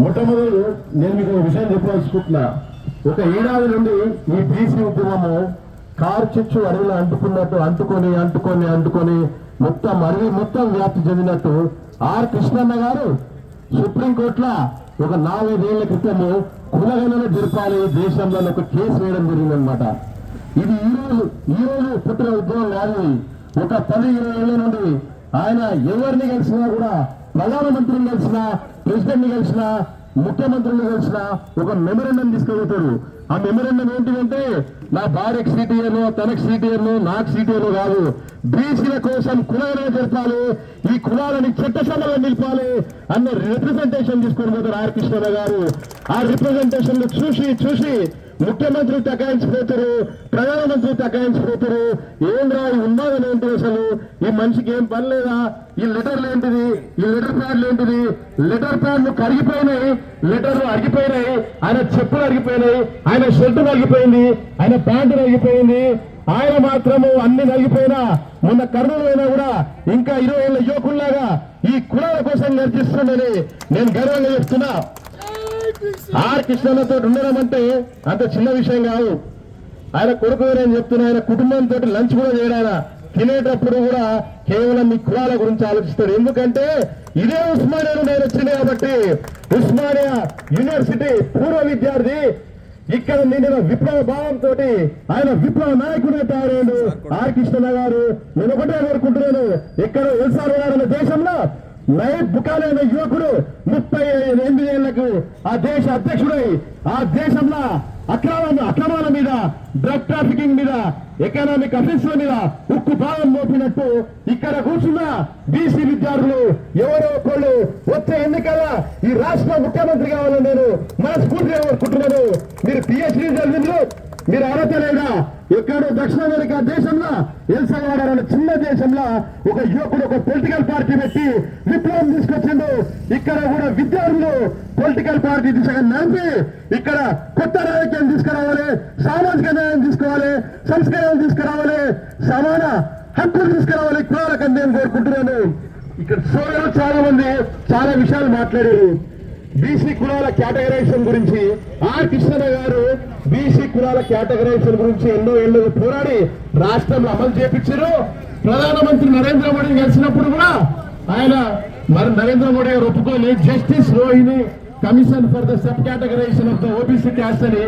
మొట్టమొదటి నేను మీకు ఒక విషయం చెప్పదలుచుకుంటున్నా. ఒక ఏడాది నుండి ఈ బీసీ ఉద్యమము కార్చిచ్చు అడవిలో అంటుకున్నట్టు అంటుకొని అంటుకొని అంటుకొని మొత్తం అడవి మొత్తం వ్యాప్తి చెందినట్టు ఆర్ కృష్ణన్న గారు సుప్రీంకోర్టులో ఒక నాలుగైదేళ్ళ క్రితము కులగణన జరపాలి దేశంలో ఒక కేసు వేయడం జరిగిందనమాట ఇది ఈ రోజు ఈ రోజు పుట్టిన ఉద్యమం కాదు ఒక పది ఇరవై ఏళ్ళ నుండి ఆయన ఎవరిని కలిసినా కూడా ప్రధానమంత్రిని కలిసినా ప్రెసిడెంట్ని కలిసిన కలిసినా ముఖ్యమంత్రిని కలిసినా ఒక మెమరెండం తీసుకెళ్తారు. ఆ మెమరెండం ఏంటిదంటే నా భార్యకు సీట్ ఇయ్యను తనకు సీట్ ఇయ్యను నాకు సీట్ ఇయ్యను కాదు. బీసీల కోసం కులాలను జరపాలి ఈ కులాలని చట్టసభలో నిలిపాలి అన్న రిప్రజెంటేషన్ తీసుకొని పోతారు ఆర్ కృష్ణ గారు. ఆ రిప్రజెంటేషన్ చూసి చూసి ముఖ్యమంత్రి తగ్గాయించిపోతారు ప్రధానమంత్రి తగ్గాయించిపోతారు ఏం రా ఉన్నదని ఏంటి అసలు? ఈ మనిషికి ఏం పని లేదా? ఈ లెటర్లు ఏంటిది ఈ లెటర్ ప్యాడ్లు ఏంటిది లెటర్ ప్యాడ్లు కరిగిపోయినాయి లెటర్లు అరిగిపోయినాయి ఆయన చెప్పులు అరిగిపోయినాయి ఆయన షర్టు నలిగిపోయింది ఆయన ప్యాంటు నలిగిపోయింది ఆయన మాత్రము అన్ని నలిగిపోయినా మొన్న కర్నూలు అయినా కూడా ఇంకా ఇరవై ఏళ్ళ యువకుల్లాగా ఈ కులాల కోసం గర్జిస్తుందని నేను గర్వంగా చెప్తున్నా. ఆర్ కృష్ణన్నతో ఉండడం అంటే అంత చిన్న విషయం కాదు. ఆయన కొడుకు నేను చెప్తున్నా ఆయన కుటుంబంతో లంచ్ కూడా చేయడు ఆయన. తినేటప్పుడు కూడా కేవలం ఈ కులాల గురించి ఆలోచిస్తాడు. ఎందుకంటే ఇదే ఉస్మానియా ఆయన వచ్చింది కాబట్టి ఉస్మానియా యూనివర్సిటీ పూర్వ విద్యార్థి. ఇక్కడ నిండిన విప్లవ భావంతో ఆయన విప్లవ నాయకుడిగా తయారయ్యాడు. ఆర్ కృష్ణ గారు. నేను ఒకటే కోరుకుంటున్నాను. ఇక్కడ ఎల్సార్ గారు దేశంలో లైఫ్ బుకాలైన యువకుడు ముప్పై ఎనిమిది ఏళ్ళకు ఆ దేశ అధ్యక్షుడై ఆ దేశంలో అక్రమ అక్రమాల మీద డ్రగ్ ట్రాఫికింగ్ మీద ఎకనామిక్ అఫెన్స్ల మీద ఉక్కు భాగం మోపినట్టు ఇక్కడ కూర్చున్న బీసీ విద్యార్థులు ఎవరో ఒకళ్ళు వచ్చే ఎన్నికల ఈ రాష్ట్ర ముఖ్యమంత్రి కావాలని నేను మనస్ఫూర్తిగా కోరుకుంటున్నాను. మీరు పిహెచ్డీ చదివిండ్రు మీరు అర్హత లేదా? ఎక్కడో దక్షిణ అమెరికా దేశంలో ఎల్సల్వాడర్ అనే చిన్న దేశంలో ఒక యువకుడు ఒక పొలిటికల్ పార్టీ పెట్టి విప్లవం తీసుకొచ్చిండు. ఇక్కడ కూడా విద్యార్థులు పొలిటికల్ పార్టీ దిశగా నడిపి ఇక్కడ కొత్త రాజకీయం తీసుకురావాలి సామాజిక న్యాయం తీసుకోవాలి సంస్కరణలు తీసుకురావాలి సమాన హక్కులు తీసుకురావాలి కులాలకు నేను కోరుకుంటున్నాను. ఇక్కడ సోదరులు చాలా మంది చాలా విషయాలు మాట్లాడారు. బీసీ కులాల కేటగరైజేషన్ గురించి ఆర్ కృష్ణ గారు కులాల కేటగరైజేషన్ గురించి ఎన్నో ఏళ్ళు పోరాడి రాష్ట్రంలో అమలు చేపించారు. ప్రధానమంత్రి నరేంద్ర మోడీ కలిసినప్పుడు కూడా ఆయన మరి నరేంద్ర మోడీ గారు ఒప్పుకొని justice Rohini commission for the sub categorization of the OBC caste అని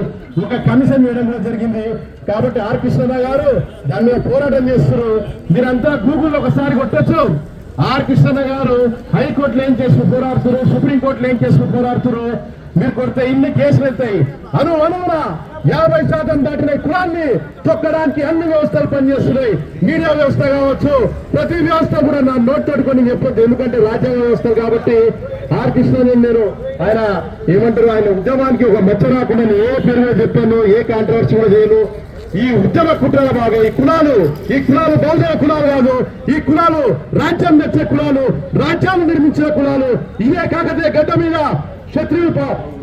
ఒక కమిషన్ వేయడం కూడా జరిగింది. కాబట్టి ఆర్ కృష్ణ గారు దాని మీద పోరాటం చేస్తారు. మీరంతా గూగుల్ ఒకసారి కొట్టొచ్చు. ఆర్ కృష్ణ గారు హైకోర్టులో ఏం చేసుకుని పోరాడుతున్నారు? సుప్రీంకోర్టులో ఏం చేసుకుని పోరాడుతున్నారు? మీరు కొడితే ఇన్ని కేసులు ఎత్తాయి అను అనువునా యాభై శాతం దాటిన కులాన్ని తొక్కడానికి అన్ని వ్యవస్థలు పనిచేస్తున్నాయి. మీడియా వ్యవస్థ కావచ్చు ప్రతి వ్యవస్థ కూడా నా నోట్ తోడుకొని చెప్పొద్దు. ఎందుకంటే రాజ్యాంగ వ్యవస్థ కాబట్టి ఆర్ కృష్ణ నేను ఆయన ఏమంటారు ఆయన ఉద్యమానికి ఒక మెచ్చ రాకుండా ఏ పేరు మీద చెప్పాను ఏ కాంట్రవర్సీ కూడా చేయను. ఈ ఉద్యమ కుట్రల భాగం ఈ కులాలు ఈ కులాలు బౌద్ధ కులాలు కాదు ఈ కులాలు రాజ్యం తెచ్చే కులాలు రాజ్యాన్ని నిర్మించిన కులాలు ఇదే కాకతే గడ్డ మీద క్షత్రియులు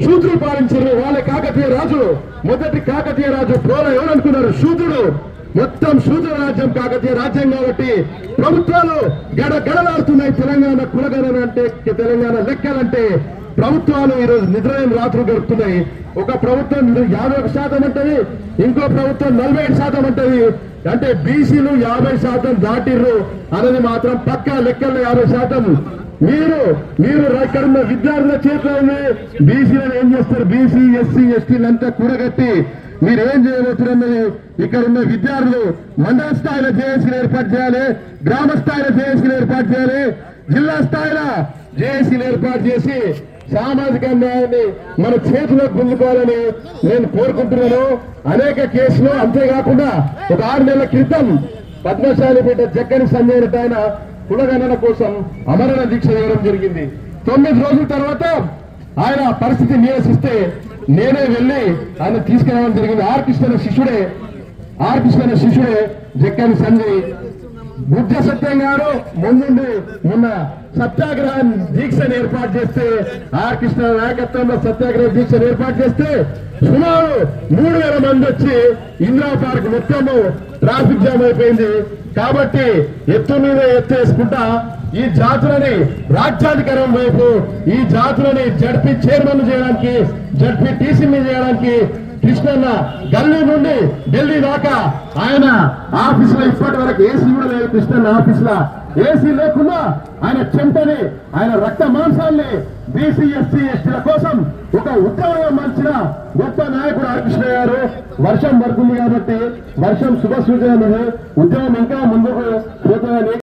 శూద్రులు పాలించారు. వాళ్ళే కాకతీయ రాజులు మొదటి కాకతీయ రాజు పోల ఎవరనుకున్నారు శూద్రుడు. మొత్తం శూద్ర రాజ్యం కాకతీయ రాజ్యం కాబట్టి ప్రభుత్వాలు గడ గడలాడుతున్నాయి. తెలంగాణ కులగణన అంటే తెలంగాణ లెక్కలంటే ప్రభుత్వాలు ఈరోజు నిద్రలేని రాత్రులు గడుపుతున్నాయి. ఒక ప్రభుత్వం యాభై ఒక శాతం అంటది ఇంకో ప్రభుత్వం నలభై ఏడు శాతం అంటది అంటే బీసీలు యాభై శాతం దాటిర్రు అనేది మాత్రం పక్కా లెక్కల్లో యాభై శాతం. మీరు మీరు ఇక్కడ ఉన్న విద్యార్థుల చేతిలో ఉంది బీసీలను ఏం చేస్తారు? బీసీ ఎస్సీ ఎస్టీలంతా కూడగట్టి మీరు ఏం చేయబోతున్నది ఇక్కడ ఉన్న విద్యార్థులు మండల స్థాయిలో జేఏసీలు ఏర్పాటు చేయాలి గ్రామ స్థాయిలో జేఏసీలు ఏర్పాటు చేయాలి జిల్లా స్థాయిలో జేఏసీలు ఏర్పాటు చేసి సామాజిక న్యాయాన్ని మన చేతిలో గుంజుకోవాలని నేను కోరుకుంటున్నాను. అనేక కేసులు అంతేకాకుండా ఒక ఆరు నెలల క్రితం పద్మశాలి పీఠ జక్కని సంజయ్ రెడ్డి ఆయన కులగణన కోసం అమరణ దీక్ష చేయడం జరిగింది. తొమ్మిది రోజుల తర్వాత ఆయన పరిస్థితి నిరసిస్తే నేనే వెళ్ళి ఆయన తీసుకురావడం జరిగింది. ఆర్. కృష్ణ శిష్యుడే ఆర్. కృష్ణ శిష్యుడే జక్కని సంజయ్. బుద్ధ సత్యం గారు ముందుండి మొన్న సత్యాగ్రహం దీక్షను ఏర్పాటు చేస్తే ఆర్. కృష్ణ నాయకత్వంలో సత్యాగ్రహ దీక్షను ఏర్పాటు చేస్తే సుమారు మూడు వేల మంది వచ్చి ఇందిరా పార్క్ మొత్తము ట్రాఫిక్ జామ్ అయిపోయింది. కాబట్టి ఎత్తు మీద ఎత్తు వేసుకుంటా ఈ జాతులని రాజ్యాధికారం వైపు ఈ జాతులని జడ్పీ చైర్మన్ చేయడానికి జడ్పీ టీసీ మీద చేయడానికి కృష్ణన్న గల్లీ నుండి ఢిల్లీ దాకా ఆయన ఆఫీస్లో ఇప్పటి వరకు ఏసీ కూడా లేదు. కృష్ణన్న ఆఫీస్లో ఏసీ లేకుండా ఆయన చెంటని ఆయన రక్త మాంసాల్ని బీసీ ఎస్సీ ఎస్టీల కోసం ఒక ఉద్యమం మార్చిన గొప్ప నాయకుడు హరికృష్ణ గారు. వర్షం పడుతుంది కాబట్టి వర్షం శుభ సూచన ఉద్యమం ఇంకా ముందుకు పోతుందని